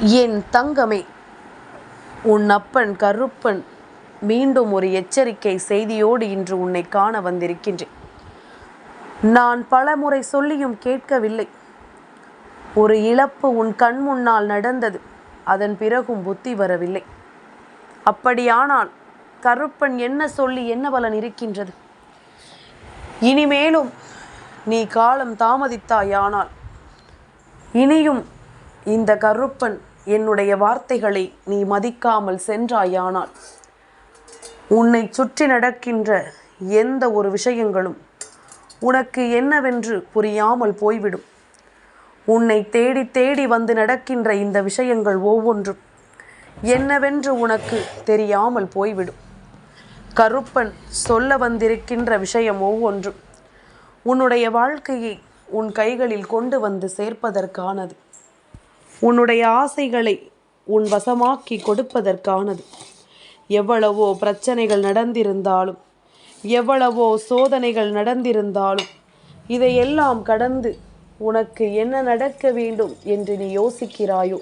என் தங்கமே உன் அப்பன் கருப்பன் மீண்டும் ஒரு எச்சரிக்கை செய்தியோடு இன்று உன்னை காண வந்திருக்கின்றேன். நான் பலமுறை சொல்லியும் கேட்கவில்லை. ஒரு இழப்பு உன் கண் முன்னால் நடந்தது அதன் பிறகும் புத்தி வரவில்லை. அப்படியானால் கருப்பன் என்ன சொல்லி என்ன பலன் இருக்கின்றது? இனிமேலும் நீ காலம் தாமதித்தாயானால் இனியும் இந்த கருப்பன் என்னுடைய வார்த்தைகளை நீ மதிக்காமல் சென்றாயானால் உன்னை சுற்றி நடக்கின்ற எந்த ஒரு விஷயங்களும் உனக்கு என்னவென்று புரியாமல் போய்விடும். உன்னை தேடி தேடி வந்து நடக்கின்ற இந்த விஷயங்கள் ஒவ்வொன்றும் என்னவென்று உனக்கு தெரியாமல் போய்விடும். கருப்பன் சொல்ல வந்திருக்கின்ற விஷயம் ஒவ்வொன்றும் உன்னுடைய வாழ்க்கையை உன் கைகளில் கொண்டு வந்து சேர்ப்பதற்கானது. உன்னுடைய ஆசைகளை உன் வசமாக்கி கொடுப்பதற்கானது. எவ்வளவோ பிரச்சனைகள் நடந்திருந்தாலும் எவ்வளவோ சோதனைகள் நடந்திருந்தாலும் இதையெல்லாம் கடந்து உனக்கு என்ன நடக்க வேண்டும் என்று நீ யோசிக்கிறாயோ?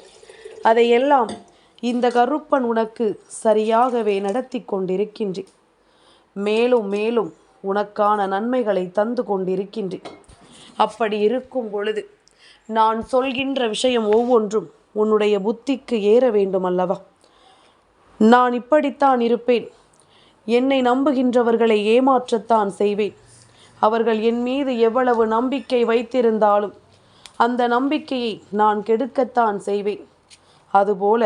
அதையெல்லாம் இந்த கருப்பன் உனக்கு சரியாகவே நடத்தி கொண்டிருக்கின்றேன். மேலும் மேலும் உனக்கான நன்மைகளை தந்து கொண்டிருக்கின்றேன். அப்படி இருக்கும் பொழுது நான் சொல்கின்ற விஷயம் ஒவ்வொன்றும் உன்னுடைய புத்திக்கு ஏற வேண்டும் அல்லவா நான் இப்படித்தான் இருப்பேன். என்னை நம்புகின்றவர்களை ஏமாற்றத்தான் செய்வேன். அவர்கள் என் மீது எவ்வளவு நம்பிக்கை வைத்திருந்தாலும் அந்த நம்பிக்கையை நான் கெடுக்கத்தான் செய்வேன். அதுபோல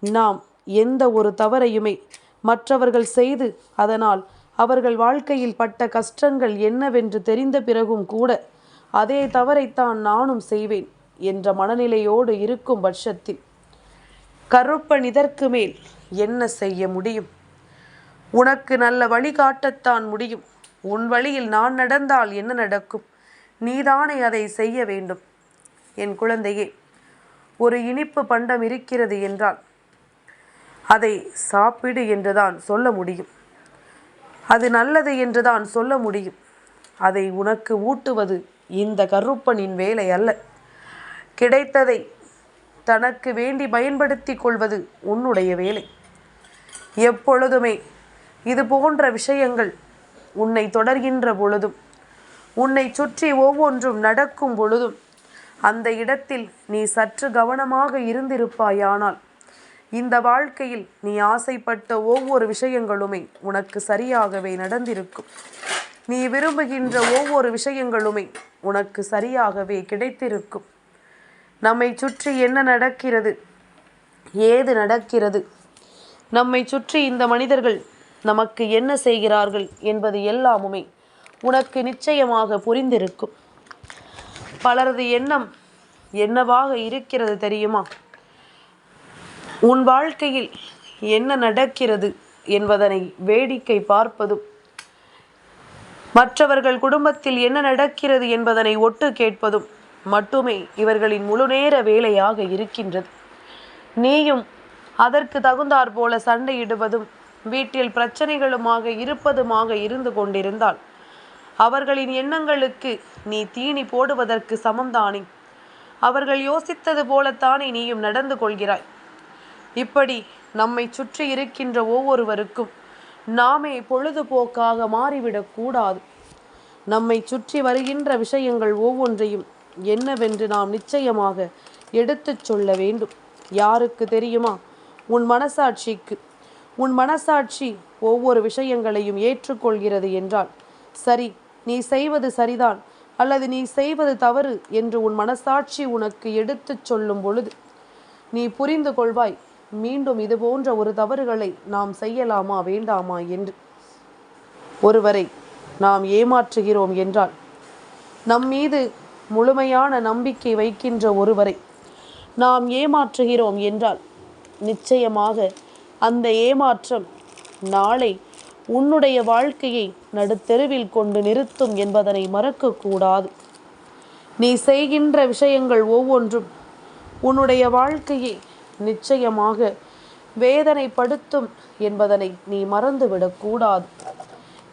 நாம் எந்த ஒரு தவறையுமே மற்றவர்கள் செய்து அதனால் அவர்கள் வாழ்க்கையில் பட்ட கஷ்டங்கள் என்னவென்று தெரிந்த பிறகும் கூட அதே தவறைத்தான் நானும் செய்வேன் என்ற மனநிலையோடு இருக்கும் பட்சத்தில் கருப்பன் இதற்கு மேல் என்ன செய்ய முடியும்? உனக்கு நல்ல வழி காட்டத்தான் முடியும். உன் வழியில் நான் நடந்தால் என்ன நடக்கும்? நீதானே அதை செய்ய வேண்டும். என் குழந்தையே ஒரு இனிப்பு பண்டம் இருக்கிறது என்றால் அதை சாப்பிடு என்றுதான் சொல்ல முடியும். அது நல்லது என்றுதான் சொல்ல முடியும். அதை உனக்கு ஊட்டுவது இந்த கருப்பனின் வேலை அல்ல. கிடைத்ததை தனக்கு வேண்டி பயன்படுத்தி கொள்வது உன்னுடைய வேலை. எப்பொழுதுமே இது போன்ற விஷயங்கள் உன்னை தொடர்கின்ற பொழுதும் உன்னை சுற்றி ஒவ்வொன்றும் நடக்கும் பொழுதும் அந்த இடத்தில் நீ சற்று கவனமாக இருந்திருப்பாயானால் இந்த வாழ்க்கையில் நீ ஆசைப்பட்ட ஒவ்வொரு விஷயங்களுமே உனக்கு சரியாகவே நடந்திருக்கும். நீ விரும்புகின்ற ஒவ்வொரு விஷயங்களுமே உனக்கு சரியாகவே கிடைத்திருக்கும். நம்மை சுற்றி என்ன நடக்கிறது? ஏது நடக்கிறது? நம்மை சுற்றி இந்த மனிதர்கள் நமக்கு என்ன செய்கிறார்கள் என்பது எல்லாமுமே உனக்கு நிச்சயமாக புரிந்திருக்கும். பலரது எண்ணம் என்னவாக இருக்கிறது தெரியுமா? உன் வாழ்க்கையில் என்ன நடக்கிறது என்பதனை வேடிக்கை பார்ப்பதும் மற்றவர்கள் குடும்பத்தில் என்ன நடக்கிறது என்பதனை ஒட்டு கேட்பதும் மட்டுமே இவர்களின் முழுநேர வேலையாக இருக்கின்றது. நீயும் அதற்கு தகுந்தாற் போல சண்டையிடுவதும் வீட்டில் பிரச்சனைகளுமாக இருப்பதுமாக இருந்து கொண்டிருந்தால் அவர்களின் எண்ணங்களுக்கு நீ தீனி போடுவதற்கு சமம்தானே? அவர்கள் யோசித்தது போலத்தானே நீயும் நடந்து கொள்கிறாய். இப்படி நம்மை சுற்றி இருக்கின்ற ஒவ்வொருவருக்கும் நாமே பொழுதுபோக்காக மாறிவிடக் கூடாது. நம்மை சுற்றி வருகின்ற விஷயங்கள் ஒவ்வொன்றையும் என்னவென்று நாம் நிச்சயமாக எடுத்துச் சொல்ல வேண்டும். யாருக்கு தெரியுமா? உன் மனசாட்சிக்கு. உன் மனசாட்சி ஒவ்வொரு விஷயங்களையும் ஏற்றுக்கொள்கிறது என்றால் சரி நீ செய்வது சரிதான் அல்லது நீ செய்வது தவறு என்று உன் மனசாட்சி உனக்கு எடுத்துச் சொல்லும் பொழுது நீ புரிந்து கொள்வாய் மீண்டும் இது போன்ற ஒரு தவறுகளை நாம் செய்யலாமா வேண்டாமா என்று ஒருவரை நாம் ஏமாற்றுகிறோம் என்றால் நம் மீது முழுமையான நம்பிக்கை வைக்கின்ற ஒருவரை நாம் ஏமாற்றுகிறோம் என்றால் நிச்சயமாக அந்த ஏமாற்றம் நாளை உன்னுடைய வாழ்க்கையை நடுத்தெருவில் கொண்டு நிறுத்தும் என்பதனை மறக்கக்கூடாது. நீ செய்கின்ற விஷயங்கள் ஒவ்வொன்றும் உன்னுடைய வாழ்க்கையை நிச்சயமாக வேதனைப்படுத்தும் என்பதனை நீ மறந்துவிடக்கூடாது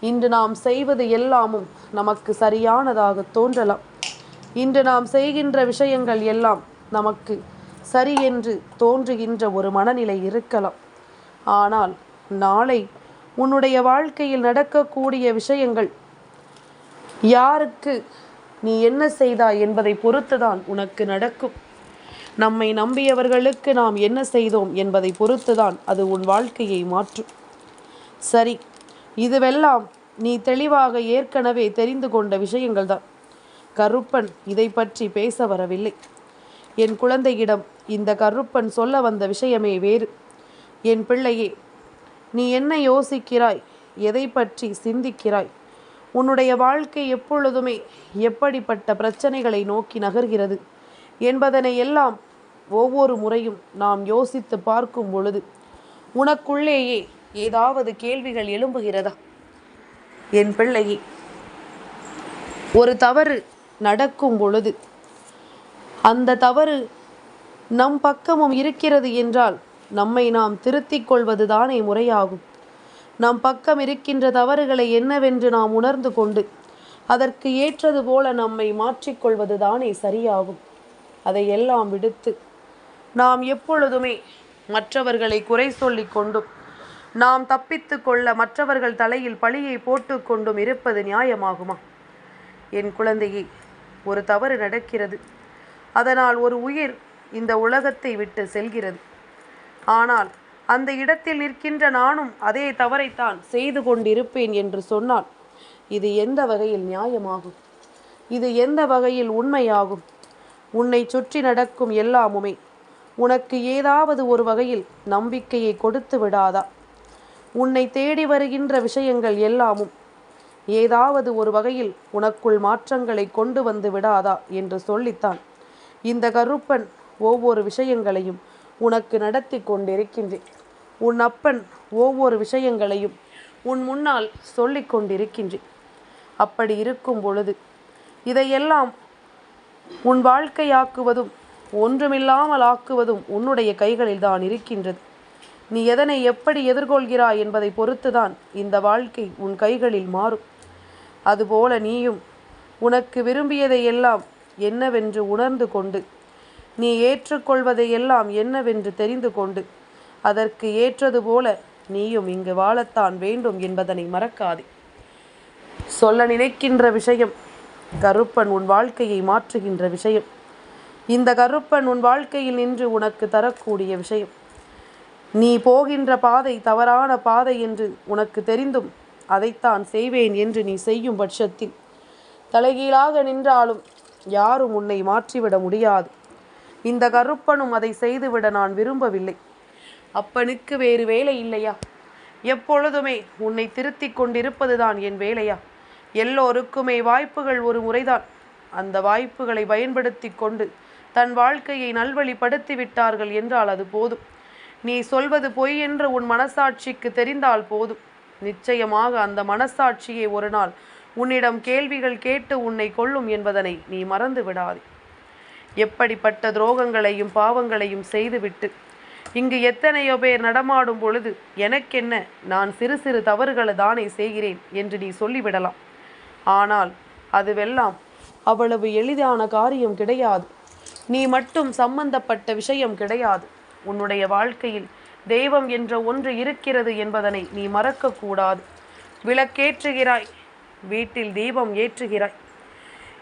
இன்று நாம் செய்வது எல்லாமும் நமக்கு சரியானதாக தோன்றலாம். இன்று நாம் செய்கின்ற விஷயங்கள் எல்லாம் நமக்கு சரி என்று தோன்றுகின்ற ஒரு மனநிலை இருக்கலாம். ஆனால் நாளை உன்னுடைய வாழ்க்கையில் நடக்கக்கூடிய விஷயங்கள் யாருக்கு நீ என்ன செய்தாய் என்பதை பொறுத்துதான் உனக்கு நடக்கும். நம்மை நம்பியவர்களுக்கு நாம் என்ன செய்தோம் என்பதை பொறுத்துதான் அது உன் வாழ்க்கையை மாற்றும். சரி இதுவெல்லாம் நீ தெளிவாக ஏற்கனவே தெரிந்து கொண்ட விஷயங்கள்தான். கருப்பன் இதை பற்றி பேச வரவில்லை. என் குழந்தையிடம் இந்த கருப்பன் சொல்ல வந்த விஷயமே வேறு. என் பிள்ளையே நீ என்ன யோசிக்கிறாய்? எதை பற்றி சிந்திக்கிறாய்? உன்னுடைய வாழ்க்கை எப்பொழுதுமே எப்படிப்பட்ட பிரச்சனைகளை நோக்கி நகர்கிறது? என்பதனை எல்லாம் ஒவ்வொரு முறையும் நாம் யோசித்து பார்க்கும் பொழுது உனக்குள்ளேயே ஏதாவது கேள்விகள் எழும்புகிறதா? என் பிள்ளையே ஒரு தவறு நடக்கும் பொழுது அந்த தவறு நம் பக்கமும் இருக்கிறது என்றால் நம்மை நாம் திருத்திக் கொள்வது தானே முறையாகும். நம் பக்கம் இருக்கின்ற தவறுகளை என்னவென்று நாம் உணர்ந்து கொண்டு அதற்கு ஏற்றது போல நம்மை மாற்றிக்கொள்வது தானே சரியாகும். அதையெல்லாம் விடுத்து நாம் எப்பொழுதுமே மற்றவர்களை குறை சொல்லிக் கொண்டும் நாம் தப்பித்து கொள்ள மற்றவர்கள் தலையில் பழியை போட்டு கொண்டும் இருப்பது நியாயமாகுமா? என் குழந்தையே ஒரு தவறு நடக்கிறது. அதனால் ஒரு உயிர் இந்த உலகத்தை விட்டு செல்கிறது. ஆனால் அந்த இடத்தில் நிற்கின்ற நானும் அதே தவறைத்தான் செய்து கொண்டிருப்பேன் என்று சொன்னால் இது எந்த வகையில் நியாயமாகும்? இது எந்த வகையில் உண்மையாகும்? உன்னை சுற்றி நடக்கும் எல்லாமுமே. உனக்கு ஏதாவது ஒரு வகையில் நம்பிக்கையை கொடுத்து விடாதா? உன்னை தேடி வருகின்ற விஷயங்கள் எல்லாமும். ஏதாவது ஒரு வகையில் உனக்குள் மாற்றங்களை கொண்டு வந்து விடாதா? என்று சொல்லித்தான். இந்த கருப்பன் ஒவ்வொரு விஷயங்களையும் உனக்கு நடத்தி கொண்டிருக்கின்றேன். உன் அப்பன் ஒவ்வொரு விஷயங்களையும் உன் முன்னால் சொல்லிக் கொண்டிருக்கின்றேன். அப்படி இருக்கும் பொழுது இதையெல்லாம் உன் வாழ்க்கையாக்குவதும் ஒன்றுமில்லாமல் ஆக்குவதும் உன்னுடைய கைகளில் தான் இருக்கின்றது. நீ எதனை எப்படி எதிர்கொள்கிறாய் என்பதை பொறுத்துதான் இந்த வாழ்க்கை உன் கைகளில் மாறும். அதுபோல நீயும் உனக்கு விரும்பியதை எல்லாம் என்னவென்று உணர்ந்து கொண்டு நீ ஏற்றுக்கொள்வதையெல்லாம் என்னவென்று தெரிந்து கொண்டு அதற்கு ஏற்றது போல நீயும் இங்கு வாழத்தான் வேண்டும் என்பதனை மறக்காதே. சொல்ல நினைக்கின்ற விஷயம் கருப்பன் உன் வாழ்க்கையை மாற்றுகின்ற விஷயம். இந்த கருப்பன் உன் வாழ்க்கையில் நின்று உனக்கு தரக்கூடிய விஷயம். நீ போகின்ற பாதை தவறான பாதை என்று உனக்கு தெரிந்தும் அதைத்தான் செய்வேன் என்று நீ செய்யும் பட்சத்தில் தலைகீழாக நின்றாலும் யாரும் உன்னை மாற்றிவிட முடியாது. இந்த கருப்பனும் அதை செய்துவிட நான் விரும்பவில்லை. அப்பனுக்கு வேறு வேலை இல்லையா? எப்பொழுதுமே உன்னை திருத்திக் கொண்டிருப்பதுதான் என் வேலையா? எல்லோருக்குமே வாய்ப்புகள் ஒரு முறைதான். அந்த வாய்ப்புகளை பயன்படுத்தி கொண்டு தன் வாழ்க்கையை நல்வழிப்படுத்தி விட்டார்கள் என்றால் அது போதும். நீ சொல்வது பொய் என்று உன் மனசாட்சிக்கு தெரிந்தால் போதும். நிச்சயமாக அந்த மனசாட்சியை ஒரு நாள் உன்னிடம் கேள்விகள் கேட்டு உன்னை கொள்ளும் என்பதனை நீ மறந்து விடாதே. எப்படிப்பட்ட துரோகங்களையும் பாவங்களையும் செய்துவிட்டு இங்கு எத்தனையோ பேர் நடமாடும் பொழுது எனக்கென்ன? நான் சிறு சிறு தவறுகளை தானே செய்கிறேன் என்று நீ சொல்லிவிடலாம். ஆனால் அதுவெல்லாம் அவ்வளவு எளிதான காரியம் கிடையாது. நீ மட்டும் சம்பந்தப்பட்ட விஷயம் கிடையாது. உன்னுடைய வாழ்க்கையில் தெய்வம் என்ற ஒன்று இருக்கிறது என்பதனை நீ மறக்கக்கூடாது. விளக்கேற்றுகிறாய். வீட்டில் தீபம் ஏற்றுகிறாய்.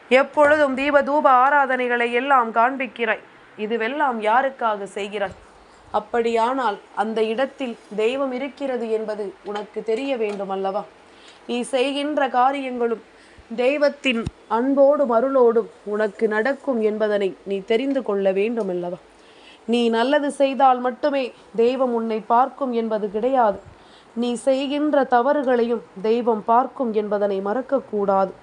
எப்பொழுதும் தீப தூப ஆராதனைகளை எல்லாம் காண்பிக்கிறாய். இதுவெல்லாம் யாருக்காக செய்கிறாய்? அப்படியானால் அந்த இடத்தில் தெய்வம் இருக்கிறது என்பது உனக்கு தெரிய வேண்டும் அல்லவா நீ செய்கின்ற காரியங்களும் தெய்வத்தின் அன்போடும் அருளோடும் உனக்கு நடக்கும் என்பதனை நீ தெரிந்து கொள்ள வேண்டும் அல்லவா நீ நல்லது செய்தால் மட்டுமே தெய்வம் உன்னை பார்க்கும் என்பது கிடையாது. நீ செய்கின்ற தவறுகளையும் தெய்வம் பார்க்கும் என்பதனை மறக்கக்கூடாது.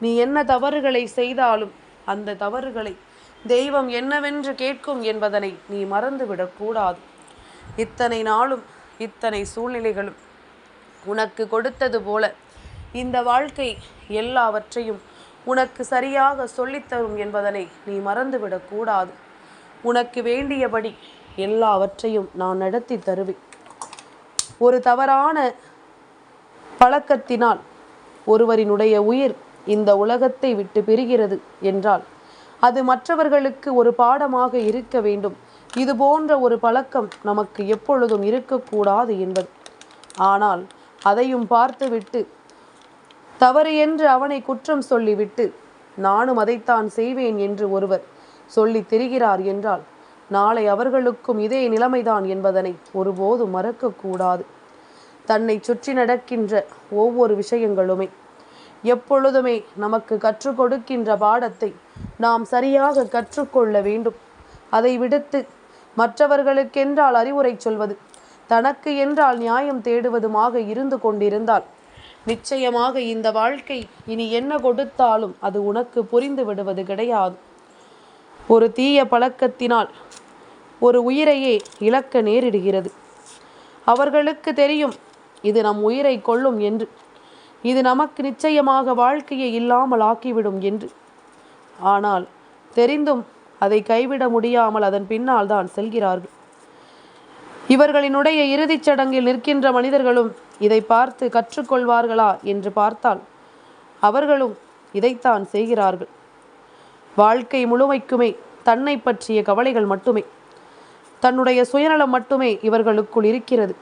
நீ என்ன தவறுகளை செய்தாலும் அந்த தவறுகளை தெய்வம் என்னவென்று கேட்கும் என்பதனை நீ மறந்துவிடக்கூடாது. இத்தனை நாளும் இத்தனை சூழ்நிலைகளும் உனக்கு கொடுத்தது போல இந்த வாழ்க்கை எல்லாவற்றையும் உனக்கு சரியாக சொல்லித்தரும் என்பதனை நீ மறந்துவிடக்கூடாது உனக்கு வேண்டியபடி எல்லாவற்றையும் நான் நடத்தி தருவேன். ஒரு தவறான பழக்கத்தினால் ஒருவரினுடைய உயிர் இந்த உலகத்தை விட்டு பிரிகிறது என்றால் அது மற்றவர்களுக்கு ஒரு பாடமாக இருக்க வேண்டும். இது போன்ற ஒரு பழக்கம் நமக்கு எப்பொழுதும் இருக்கக்கூடாது என்பது. ஆனால் அதையும் பார்த்துவிட்டு தவறு என்று அவனை குற்றம் சொல்லிவிட்டு நானும் அதைத்தான் செய்வேன் என்று ஒருவர் சொல்லி திரிகிறார் என்றால் நாளை அவர்களுக்கும் இதே நிலைமைதான் என்பதனை ஒருபோதும் மறக்கக்கூடாது. தன்னை சுற்றி நடக்கின்ற ஒவ்வொரு விஷயங்களுமே எப்பொழுதுமே நமக்கு கற்றுக் கொடுக்கின்ற பாடத்தை நாம் சரியாக கற்றுக்கொள்ள வேண்டும். அதை விடுத்து மற்றவர்களுக்கென்றால் அறிவுரை சொல்வது தனக்கு என்றால் நியாயம் தேடுவதுமாக இருந்து கொண்டிருந்தால் நிச்சயமாக இந்த வாழ்க்கை இனி என்ன கொடுத்தாலும் அது உனக்கு புரிந்து விடுவது கிடையாது. ஒரு தீய பழக்கத்தினால் ஒரு உயிரையே இழக்க நேரிடுகிறது. அவர்களுக்கு தெரியும் இது நம் உயிரை கொள்ளும் என்று. இது நமக்கு நிச்சயமாக வாழ்க்கையை இல்லாமல் ஆக்கிவிடும் என்று. ஆனால் தெரிந்தும் அதை கைவிட முடியாமல் அதன் பின்னால் தான் செல்கிறார்கள். இவர்களினுடைய இறுதிச் சடங்கில் நிற்கின்ற மனிதர்களும் இதை பார்த்து கற்றுக்கொள்வார்களா என்று பார்த்தால் அவர்களும் இதைத்தான் செய்கிறார்கள். வாழ்க்கை முழுமைக்குமே தன்னை பற்றிய கவலைகள் மட்டுமே தன்னுடைய சுயநலம் மட்டுமே இவர்களுக்குள் இருக்கிறது.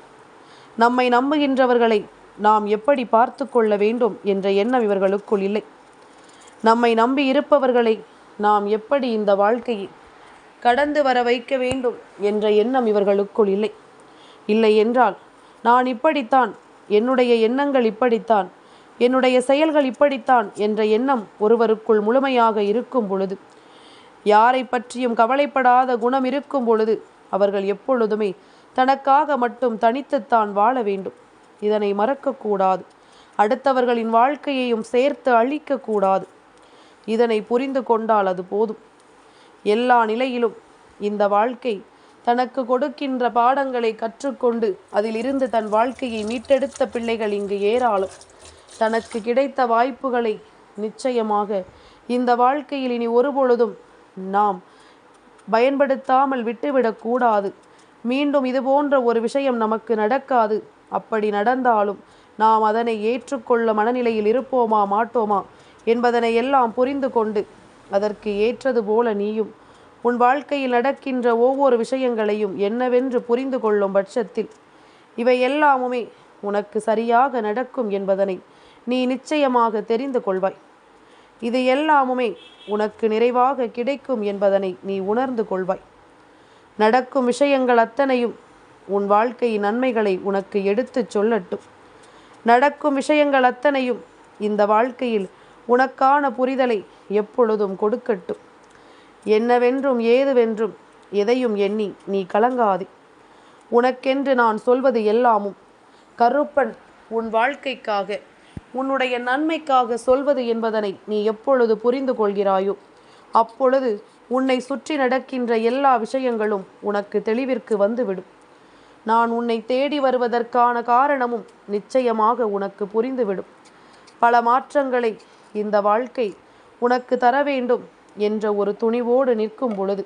நம்மை நம்புகின்றவர்களை நாம் எப்படி பார்த்து கொள்ள வேண்டும் என்ற எண்ணம் இவர்களுக்குள் இல்லை. நம்மை நம்பி இருப்பவர்களை நாம் எப்படி இந்த வாழ்க்கையை கடந்து வர வைக்க வேண்டும் என்ற எண்ணம் இவர்களுக்குள் இல்லை. இல்லை என்றால் நான் இப்படித்தான் என்னுடைய எண்ணங்கள் இப்படித்தான் என்னுடைய செயல்கள் இப்படித்தான் என்ற எண்ணம் ஒருவருக்குள் முழுமையாக இருக்கும் பொழுது யாரை பற்றியும் கவலைப்படாத குணம் இருக்கும் பொழுது அவர்கள் எப்பொழுதுமே தனக்காக மட்டும் தனித்துத்தான் வாழ வேண்டும். இதனை மறக்கக்கூடாது. அடுத்தவர்களின் வாழ்க்கையையும் சேர்த்து அழிக்கக்கூடாது. இதனை புரிந்து கொண்டால் அது போதும். எல்லா நிலையிலும் இந்த வாழ்க்கை தனக்கு கொடுக்கின்ற பாடங்களை கற்றுக்கொண்டு அதிலிருந்து தன் வாழ்க்கையை மீட்டெடுத்த பிள்ளைகள் இங்கு ஏராளம். தனக்கு கிடைத்த வாய்ப்புகளை நிச்சயமாக இந்த வாழ்க்கையில் இனி ஒருபொழுதும் நாம் பயன்படுத்தாமல் விட்டுவிடக்கூடாது மீண்டும் இது போன்ற ஒரு விஷயம் நமக்கு நடக்காது. அப்படி நடந்தாலும் நாம் அதனை ஏற்றுக்கொள்ள மனநிலையில் இருப்போமா மாட்டோமா என்பதனை எல்லாம் புரிந்து கொண்டு அதற்கு ஏற்றது போல நீயும் உன் வாழ்க்கையில் நடக்கின்ற ஒவ்வொரு விஷயங்களையும் என்னவென்று புரிந்து கொள்ளும் பட்சத்தில் இவை எல்லாமுமே உனக்கு சரியாக நடக்கும் என்பதனை நீ நிச்சயமாக தெரிந்து கொள்வாய். இது எல்லாமுமே உனக்கு நிறைவாக கிடைக்கும் என்பதனை நீ உணர்ந்து கொள்வாய். நடக்கும் விஷயங்கள் அத்தனையும் உன் வாழ்க்கையின் நன்மைகளை உனக்கு எடுத்துச் சொல்லட்டும். நடக்கும் விஷயங்கள் அத்தனையும் இந்த வாழ்க்கையில் உனக்கான புரிதலை எப்பொழுதும் கொடுக்கட்டும். என்னவென்றும் ஏதுவென்றும் எதையும் எண்ணி நீ கலங்காதே. உனக்கென்று நான் சொல்வது எல்லாமும் கருப்பன் உன் வாழ்க்கைக்காக உன்னுடைய நன்மைக்காக சொல்வது என்பதனை நீ எப்பொழுது புரிந்து கொள்கிறாயோ அப்பொழுது உன்னை சுற்றி நடக்கின்ற எல்லா விஷயங்களும் உனக்கு தெளிவிற்கு வந்துவிடும். நான் உன்னை தேடி வருவதற்கான காரணமும் நிச்சயமாக உனக்கு புரிந்துவிடும். பல மாற்றங்களை இந்த வாழ்க்கை உனக்கு தர வேண்டும். என்ற ஒரு துணிவோடு நிற்கும் பொழுது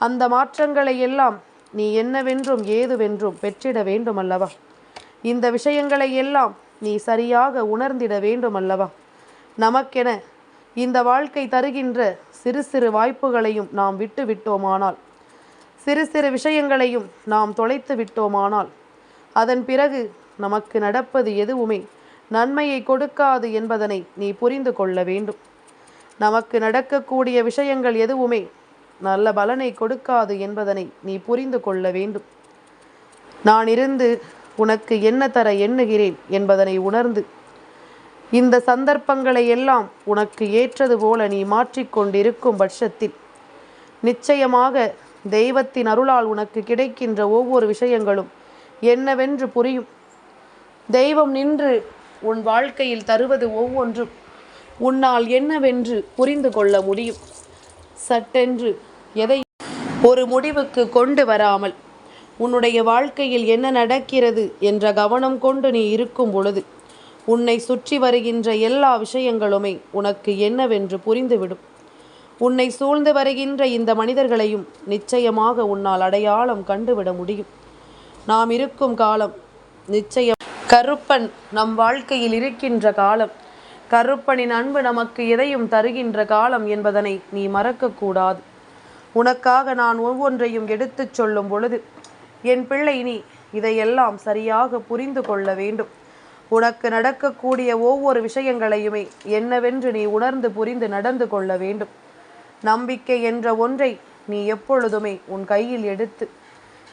அந்த மாற்றங்களை எல்லாம் நீ என்னவென்றும் ஏதுவென்றும் பெற்றிட வேண்டும் அல்லவா இந்த விஷயங்களை எல்லாம் நீ சரியாக உணர்ந்திட வேண்டும் அல்லவா நமக்கென இந்த வாழ்க்கை தருகின்ற சிறு சிறு வாய்ப்புகளையும் நாம் விட்டு விட்டோமானால் சிறு சிறு விஷயங்களையும் நாம் தொலைத்து விட்டோமானால் அதன் பிறகு நமக்கு நடப்பது எதுவுமே நன்மையை கொடுக்காது என்பதனை நீ புரிந்து கொள்ள வேண்டும். நமக்கு நடக்கக்கூடிய விஷயங்கள் எதுவுமே நல்ல பலனை கொடுக்காது என்பதனை நீ புரிந்து கொள்ள வேண்டும். நான் இருந்து உனக்கு என்ன தர எண்ணுகிறேன் என்பதனை உணர்ந்து இந்த சந்தர்ப்பங்களை எல்லாம் உனக்கு ஏற்றது போல நீ மாற்றிக்கொண்டிருக்கும் பட்சத்தில் நிச்சயமாக தெய்வத்தின் அருளால் உனக்கு கிடைக்கின்ற ஒவ்வொரு விஷயங்களும் என்னவென்று புரியும். தெய்வம் நின்று உன் வாழ்க்கையில் தருவது ஒவ்வொன்றும். உன்னால் என்னவென்று புரிந்து கொள்ள முடியும். சட்டென்று எதை ஒரு முடிவுக்கு கொண்டு வராமல் உன்னுடைய வாழ்க்கையில் என்ன நடக்கிறது என்ற கவனம் கொண்டு நீ இருக்கும் பொழுது உன்னை சுற்றி வருகின்ற எல்லா விஷயங்களுமே உனக்கு என்னவென்று புரிந்துவிடும். உன்னை சூழ்ந்து வருகின்ற இந்த மனிதர்களையும் நிச்சயமாக உன்னால் அடையாளம் கண்டுவிட முடியும். நாம் இருக்கும் காலம் நிச்சயம் கருப்பன் நம் வாழ்க்கையில் இருக்கின்ற காலம். கருப்பனின் அன்பு நமக்கு எதையும் தருகின்ற காலம் என்பதனை நீ மறக்கக்கூடாது. உனக்காக நான் ஒவ்வொன்றையும் எடுத்துச் சொல்லும் பொழுது என் பிள்ளை நீ இதையெல்லாம் சரியாக புரிந்து கொள்ள வேண்டும். உனக்கு நடக்கக்கூடிய ஒவ்வொரு விஷயங்களையுமே என்னவென்று நீ உணர்ந்து புரிந்து நடந்து கொள்ள வேண்டும். நம்பிக்கை என்ற ஒன்றை நீ எப்பொழுதுமே உன் கையில் எடுத்து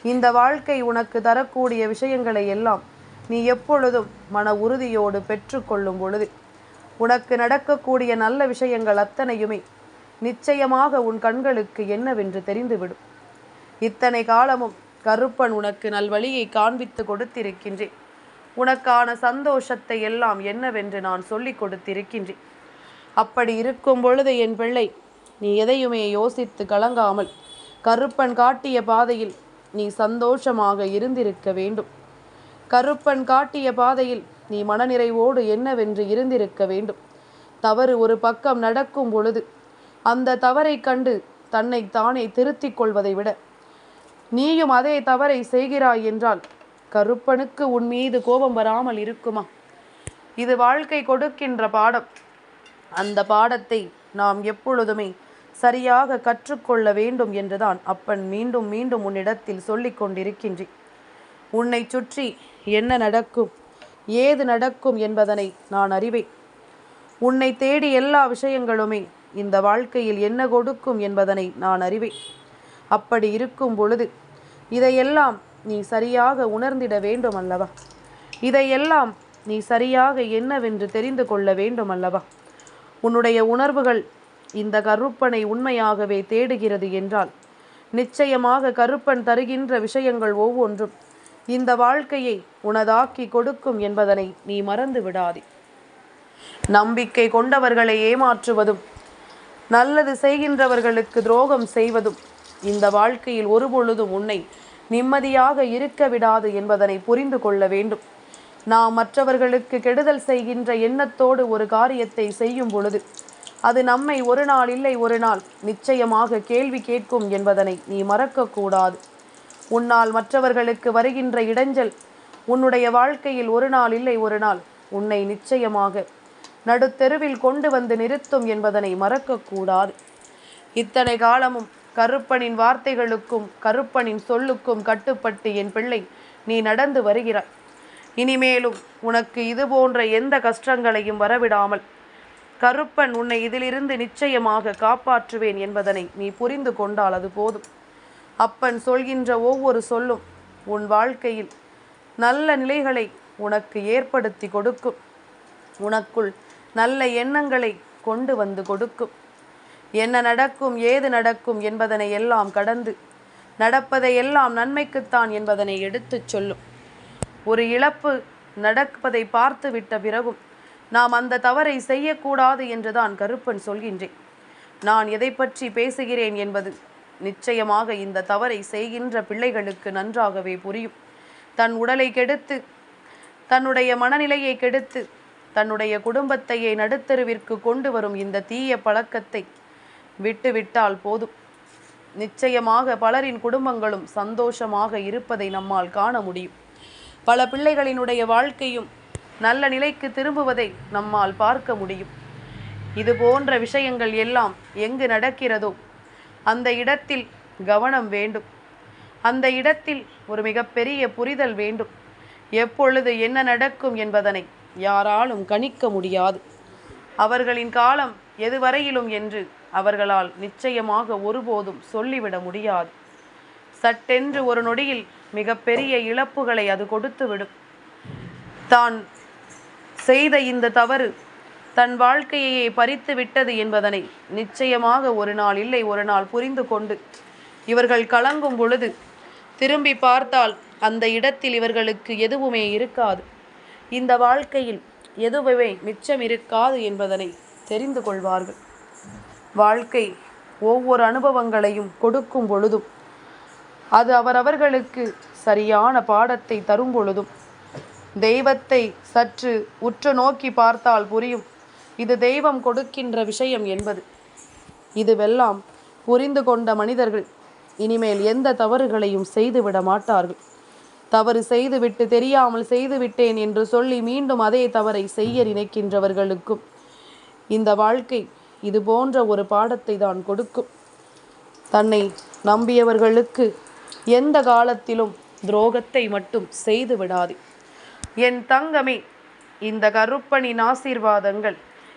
இந்த வாழ்க்கை உனக்கு தரக்கூடிய விஷயங்களை எல்லாம் நீ எப்பொழுதும் மன உறுதியோடு பெற்றுக்கொள்ளும் பொழுது உனக்கு நடக்கக்கூடிய நல்ல விஷயங்கள் அத்தனையுமே நிச்சயமாக உன் கண்களுக்கு என்னவென்று தெரிந்துவிடும். இத்தனை காலமும் கருப்பன் உனக்கு நல்வழியை காண்பித்து கொடுத்திருக்கின்றேன். உனக்கான சந்தோஷத்தை எல்லாம் என்னவென்று நான் சொல்லிக் கொடுத்திருக்கின்றேன். அப்படி இருக்கும் பொழுது என் பிள்ளை நீ எதையுமே யோசித்து கலங்காமல் கருப்பன் காட்டிய பாதையில் நீ சந்தோஷமாக இருந்திருக்க வேண்டும். கருப்பன் காட்டிய பாதையில் நீ மனநிறைவோடு என்னவென்று இருந்திருக்க வேண்டும். தவறு ஒரு பக்கம் நடக்கும் பொழுது அந்த தவறை கண்டு தன்னை தானே திருத்திக் கொள்வதை விட நீயும் அதே தவறை செய்கிறாய் என்றால் கருப்பனுக்கு உன் மீது கோபம் வராமல் இருக்குமா? இது வாழ்க்கை கொடுக்கின்ற பாடம். அந்த பாடத்தை நாம் எப்பொழுதுமே சரியாக கற்றுக்கொள்ள வேண்டும் என்றுதான் அப்பன் மீண்டும் மீண்டும் உன்னிடத்தில் சொல்லிக் கொண்டிருக்கின்றேன். உன்னை சுற்றி என்ன நடக்கும்? ஏது நடக்கும் என்பதனை நான் அறிவேன். உன்னை தேடி எல்லா விஷயங்களுமே இந்த வாழ்க்கையில் என்ன கொடுக்கும் என்பதனை நான் அறிவேன். அப்படி இருக்கும் பொழுது இதையெல்லாம் நீ சரியாக உணர்ந்திட வேண்டும் அல்லவா இதையெல்லாம் நீ சரியாக என்னவென்று தெரிந்து கொள்ள வேண்டும் அல்லவா உன்னுடைய உணர்வுகள் இந்த கருப்பனை உண்மையாகவே தேடுகிறது என்றால் நிச்சயமாக கருப்பன் தருகின்ற விஷயங்கள் ஒவ்வொன்றும் இந்த வாழ்க்கையை உனதாக்கி கொடுக்கும் என்பதனை நீ மறந்து விடாதே. நம்பிக்கை கொண்டவர்களை ஏமாற்றுவதும் நல்லது செய்கின்றவர்களுக்கு துரோகம் செய்வதும் இந்த வாழ்க்கையில் ஒருபொழுதும் உன்னை நிம்மதியாக இருக்க விடாது என்பதனை புரிந்து கொள்ள வேண்டும். நாம் மற்றவர்களுக்கு கெடுதல் செய்கின்ற எண்ணத்தோடு ஒரு காரியத்தை செய்யும் பொழுது அது நம்மை ஒரு நாள் இல்லை ஒரு நாள் நிச்சயமாக கேள்வி கேட்கும் என்பதனை நீ மறக்கக்கூடாது. உன்னால் மற்றவர்களுக்கு வருகின்ற இடைஞ்சல் உன்னுடைய வாழ்க்கையில் ஒரு நாள் இல்லை ஒரு நாள். உன்னை நிச்சயமாக நடுத்தெருவில் கொண்டு வந்து நிறுத்தும் என்பதனை மறக்கக்கூடாது. இத்தனை காலமும் கருப்பனின் வார்த்தைகளுக்கும் கருப்பனின் சொல்லுக்கும் கட்டுப்பட்டு என் பிள்ளை நீ நடந்து வருகிறாய். இனிமேலும் உனக்கு இது போன்ற எந்த கஷ்டங்களையும் வரவிடாமல் கருப்பன் உன்னை இதிலிருந்து நிச்சயமாக காப்பாற்றுவேன் என்பதனை நீ புரிந்து கொண்டால் அது போதும். அப்பன் சொல்கின்ற ஒவ்வொரு சொல்லும் உன் வாழ்க்கையில் நல்ல நிலைகளை உனக்கு ஏற்படுத்தி கொடுக்கும். உனக்குள் நல்ல எண்ணங்களை கொண்டு வந்து கொடுக்கும். என்ன நடக்கும் ஏது நடக்கும் என்பதனை எல்லாம் கடந்து நடப்பதை எல்லாம் நன்மைக்குத்தான் என்பதனை எடுத்துச் சொல்லும். ஒரு இழப்பு நடப்பதை பார்த்து விட்ட பிறகும் நாம் அந்த தவறை செய்யக்கூடாது என்றுதான் கருப்பன் சொல்கின்றேன். நான் எதை பற்றி பேசுகிறேன் என்பது நிச்சயமாக இந்த தவறை செய்கின்ற பிள்ளைகளுக்கு நன்றாகவே புரியும். தன் உடலை கெடுத்து தன்னுடைய மனநிலையை கெடுத்து தன்னுடைய குடும்பத்தையே நடுத்தருவிற்கு கொண்டு வரும் இந்த தீய பழக்கத்தை விட்டுவிட்டால் போதும். நிச்சயமாக பலரின் குடும்பங்களும் சந்தோஷமாக இருப்பதை நம்மால் காண முடியும். பல பிள்ளைகளினுடைய வாழ்க்கையும் நல்ல நிலைக்கு திரும்புவதை நம்மால் பார்க்க முடியும். இது போன்ற விஷயங்கள் எல்லாம் எங்கு நடக்கிறதோ அந்த இடத்தில் கவனம் வேண்டும். அந்த இடத்தில் ஒரு மிகப்பெரிய புரிதல் வேண்டும். எப்பொழுது என்ன நடக்கும் என்பதனை யாராலும் கணிக்க முடியாது. அவர்களின் காலம் எதுவரையிலும் என்று அவர்களால் நிச்சயமாக ஒருபோதும் சொல்லிவிட முடியாது. சட்டென்று ஒரு நொடியில் மிகப்பெரிய இழப்புகளை அது கொடுத்துவிடும். தான் செய்த இந்த தவறு தன் வாழ்க்கையையே பறித்து விட்டது என்பதனை நிச்சயமாக ஒரு நாள் இல்லை ஒரு நாள் புரிந்து கொண்டு இவர்கள் கலங்கும் பொழுது திரும்பி பார்த்தால் அந்த இடத்தில் இவர்களுக்கு எதுவுமே இருக்காது. இந்த வாழ்க்கையில் எதுவுமே மிச்சம் இருக்காது என்பதனை தெரிந்து கொள்வார்கள். வாழ்க்கை ஒவ்வொரு அனுபவங்களையும் கொடுக்கும் பொழுதும் அது அவரவர்களுக்கு சரியான பாடத்தை தரும் பொழுதும் தெய்வத்தை சற்று உற்று நோக்கி பார்த்தால் புரியும். இது தெய்வம் கொடுக்கின்ற விஷயம் என்பது. இதுவெல்லாம் புரிந்து கொண்ட மனிதர்கள் இனிமேல் எந்த தவறுகளையும் செய்துவிட மாட்டார்கள். தவறு செய்துவிட்டு தெரியாமல் செய்துவிட்டேன் என்று சொல்லி மீண்டும் அதே தவறை செய்ய நினைக்கின்றவர்களுக்கும் இந்த வாழ்க்கை இது போன்ற ஒரு பாடத்தை தான் கொடுக்கும். தன்னை நம்பியவர்களுக்கு எந்த காலத்திலும் துரோகத்தை மட்டும் செய்து விடாது என் தங்கமே இந்த கருப்பனின் ஆசீர்வாதங்கள்